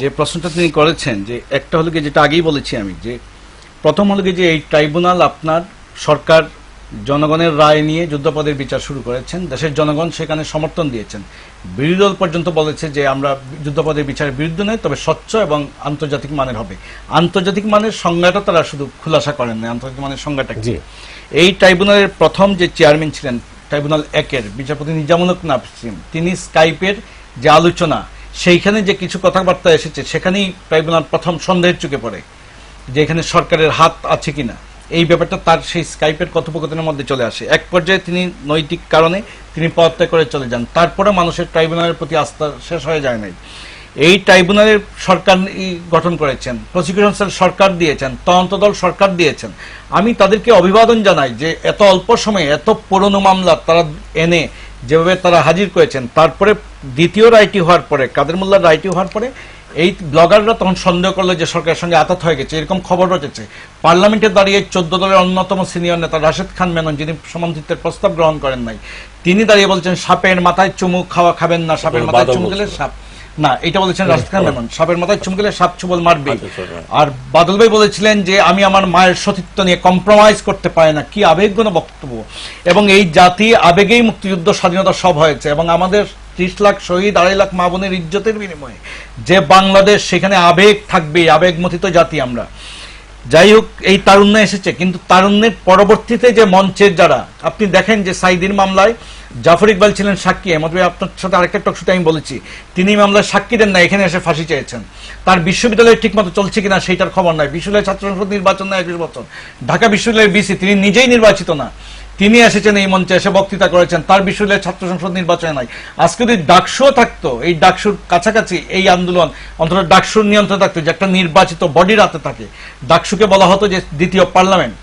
যে প্রশ্নটা তিনি করেছেন যে একটা হলো যেটা আগেই বলেছি আমি যে প্রথম হলো যে এই ট্রাইব্যুনাল আপনার সরকার জনগণের রায় নিয়ে যুদ্ধপদের বিচার শুরু করেছেন দেশের জনগণ সেখানে সমর্থন দিয়েছেন। বিরোধী দল পর্যন্ত বলেছে যে আমরা যুদ্ধপদের বিচারের বিরুদ্ধে নয় তবে স্বচ্ছ এবং আন্তর্জাতিক মানের হবে। আন্তর্জাতিক মানের সংজ্ঞাটা তারা শুধু খুলাসা করেন না আন্তর্জাতিক মানের সংজ্ঞাটা কি? এই ট্রাইব্যুনালের প্রথম যে চেয়ারম্যান ছিলেন ট্রাইব্যুনাল একের বিচারপতি নিজামুলক নাসিম তিনি স্কাইপের যে আলোচনা সেইখানে যে কিছু কথাবার্তা এসেছে, সেখানেই ট্রাইব্যুনাল প্রথম সন্দেহের চুকে পড়ে যে এখানে সরকারের হাত আছে কিনা। এই ব্যাপারটা তার সেই স্কাইপের কথোপকথনের মধ্যে চলে আসে। এক পর্যায়ে তিনি নৈতিক কারণে তিনি পদত্যাগ করে চলে যান। তারপরে মানুষের ট্রাইব্যুনালের প্রতি আস্থা শেষ হয়ে যায় নাই। এই ট্রাইব্যুনালের সরকার গঠন করেছেন প্রসিকিউশন সেল সরকার দিয়েছেন তদন্ত দল সরকার দিয়েছেন। আমি তাদেরকে অভিবাদন জানাই যে এত অল্প সময়ে, এত পুরনো মামলা তারা এনে যেভাবে তারা হাজির করেছেন তারপরে দ্বিতীয় রায়টি হওয়ার পরে কাদের মোল্লার রায়টি হওয়ার পরে এই ব্লগাররা তখন সন্দেহ করল যে সরকারের সঙ্গে আতাত হয়ে গেছে। এরকম খবর রয়েছে পার্লামেন্টে দাঁড়িয়ে চোদ্দ দলের অন্যতম সিনিয়র নেতা রাশেদ খান মেনন যিনি সমান্বিতের প্রস্তাব গ্রহণ করেন নাই তিনি দাঁড়িয়ে বলছেন সাপের মাথায় চুমুক খাওয়া খাবেন না সাপের মাথায় চুমুক গেলে সাপ না এটা বলেছেন রাশেদ খান মেমন সাপের মাথায় চুমকেলে সাপ চুবল মারবে। আচ্ছা, আচ্ছা। আর বাদল ভাই বলেছিলেন যে আমি আমার মায়ের সতীত্ব নিয়ে কম্প্রোমাইজ করতে পারি না। কি আবেগগুণ বক্তব্য। এবং এই জাতি আবেগেই মুক্তিযুদ্ধ স্বাধীনতা সব হয়েছে। এবং আমাদের ত্রিশ লাখ শহীদ আড়াই লাখ মা বোনের ইজ্জতের বিনিময়ে যে বাংলাদেশ সেখানে আবেগ থাকবে আবেগমথিত জাতি আমরা। যাই হোক, এই তারুণ্য এসেছে, কিন্তু তারুণ্যের পরবর্তীতে যে মঞ্চের যারা, আপনি দেখেন যে সাইদিন মামলায় জাফর ইকবাল ছিলেন সাক্ষী এমত আপনার সাথে আরেকটা টকশুতে আমি বলেছি, তিনি মামলায় সাক্ষী দেন না, এখানে এসে ফাঁসি চেয়েছেন। তার বিশ্ববিদ্যালয় ঠিকমতো চলছে কিনা সেইটার খবর নাই বিশ্ববিদ্যালয় ছাত্র সংসদ নির্বাচন না একুশ বছর। ঢাকা বিশ্ববিদ্যালয়ের বিসি তিনি নিজেই নির্বাচিত না। তিনি এসেছেন এই মঞ্চে, এসে বক্তৃতা করেছেন। তার বিশ্ববিদ্যালয়ের ছাত্র সংসদ নির্বাচনে নাই। আজকে যদি ডাকসুও থাকতো, এই ডাকসুর কাছাকাছি এই আন্দোলন, অন্তত ডাকসুর নিয়ন্ত্রণ থাকতো, যে একটা নির্বাচিত বডির হাতে থাকে, ডাকসুকে বলা হতো যে দ্বিতীয় পার্লামেন্ট।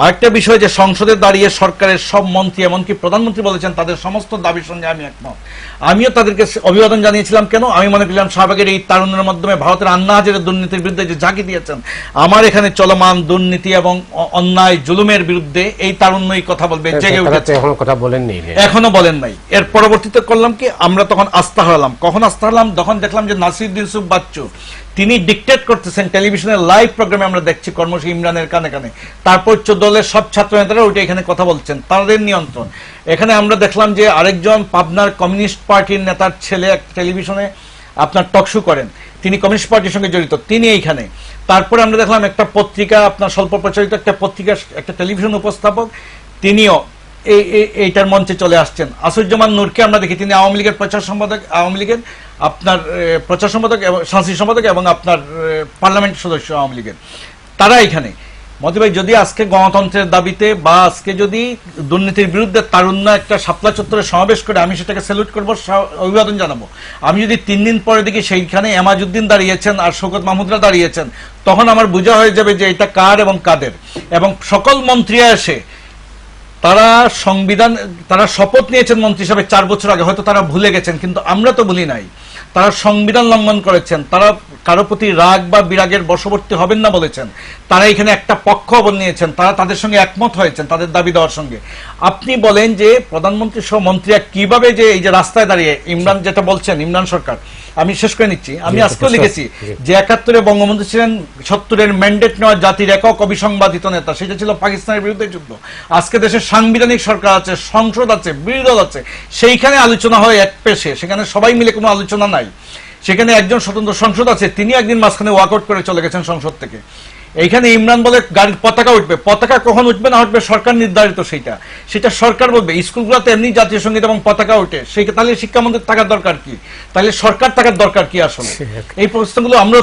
আরেকটা বিষয় যে সংসদে দাঁড়িয়ে সরকারের সব মন্ত্রী এমনকি প্রধানমন্ত্রী বলেছেন তাদের সমস্ত দাবির সঙ্গে আমি একমত। আমিও তাদেরকে অভিবাদন জানিয়েছিলাম কেন? আমি মনে করলাম শাহবাগের এই তারুণ্যের মাধ্যমে ভারতের আন্না হাজারের দুর্নীতির বিরুদ্ধে যে ঝাঁকি দিয়েছেন আমার এখানে চলমান দুর্নীতি এবং অন্যায় জুলুমের বিরুদ্ধে এই তারুণ্যই কথা বলবে জেগে উঠেছে। এখনও কথা বলেননি এখনও বলেন নাই। এর পরবর্তীতে করলাম কি আমরা তখন আস্থা হলাম কখন আস্থা হলাম তখন দেখলাম যে নাসিরুদ্দিন ইউসুফ বাচ্চু তিনি ডিকটেট করতেছেন টেলিভিশনের লাইভ প্রোগ্রামে আমরা দেখছি, কর্মসূচি ইমরানের কানে কানে। তারপর চোদ্দ দলের সব ছাত্র নেতারা ওইটা এখানে কথা বলছেন, তাদের নিয়ন্ত্রণ। এখানে আমরা দেখলাম যে আরেকজন পাবনার কমিউনিস্ট পার্টির নেতার ছেলে এক টেলিভিশনে আপনার টকশো করেন। তিনি কমিউনিস্ট পার্টির সঙ্গে জড়িত, তিনি এইখানে। তারপরে আমরা দেখলাম একটা পত্রিকা, আপনার স্বল্প প্রচারিত একটা পত্রিকা একটা টেলিভিশন উপস্থাপক, তিনিও এই, এই- এইটার মঞ্চে চলে আসছেন। আসুজ্জামান নূরকে আমরা দেখি, তিনি আওয়ামী লীগের প্রচার সম্পাদক, আওয়ামী লীগের, আপনার প্রচার সম্পাদক এবং সাংস্কৃতিক সম্পাদক এবং আপনার পার্লামেন্ট সদস্য আওয়ামী লীগের। তারা এখানে। মতি ভাই, যদি আজকে গণতন্ত্রের দাবিতে বা আজকে যদি দুর্নীতির বিরুদ্ধে তারুণ্য একটা শাপলা চত্বরে সমাবেশ করে, আমি সেটাকে স্যালুট করব অভিবাদন জানাব। আমি যদি তিন দিন পরে দেখি সেইখানে এমাজুদ্দিন দাঁড়িয়েছেন আর শৌকত মাহমুদরা দাঁড়িয়েছেন, তখন আমার বোঝা হয়ে যাবে যে এটা কার এবং কাদের। এবং সকল মন্ত্রীরা এসে তারা সংবিধান, তারা শপথ নিয়েছেন মন্ত্রী হিসাবে চার বছর আগে, হয়তো তারা ভুলে গেছেন, কিন্তু আমরা তো ভুলি নাই। তারা সংবিধান লঙ্ঘন করেছেন তারা কারও প্রতি রাগ বা বিরাগের বশবর্তী হবেন না বলেছেন। তারা এখানে একটা পক্ষ অবন নিয়েছেন তারা তাদের সঙ্গে একমত হয়েছেন তাদের দাবি দেওয়ার সঙ্গে। আপনি বলেন যে প্রধানমন্ত্রী সহ মন্ত্রীরা কীভাবে যে এই যে রাস্তায় দাঁড়িয়ে ইমরান যেটা বলছেন ইমরান সরকার আমি শেষ করে নিচ্ছি। আমি আজকেও লিখেছি যে একাত্তরে বঙ্গবন্ধু ছিলেন সত্তরের ম্যান্ডেট নেওয়া জাতির একক অবিসংবাদিত নেতা সেটা ছিল পাকিস্তানের বিরুদ্ধে যুদ্ধ। আজকে দেশে সাংবিধানিক সরকার আছে সংসদ আছে বিরোধী দল আছে সেইখানে আলোচনা হয় এক পেশে সেখানে সবাই মিলে কোনো আলোচনা নাই। সেখানে একজন স্বতন্ত্র সংসদ আছে তিনি একদিন মাঝখানে ওয়াকআউট করে চলে গেছেন সংসদ থেকে। এইখানে ইমরান বলে গাড়ির পতাকা উঠবে। পতাকা কখন উঠবে না উঠবে সরকার নির্ধারিত সেটা সেটা সরকার বলবে। স্কুলগুলোতে এমনি জাতীয় সংগীত এবং পতাকা উঠে সেই তাহলে শিক্ষামন্ত্রী থাকার দরকার কি? তাহলে সরকার থাকার দরকার কি আসলে? এই প্রশ্নগুলো আমরাও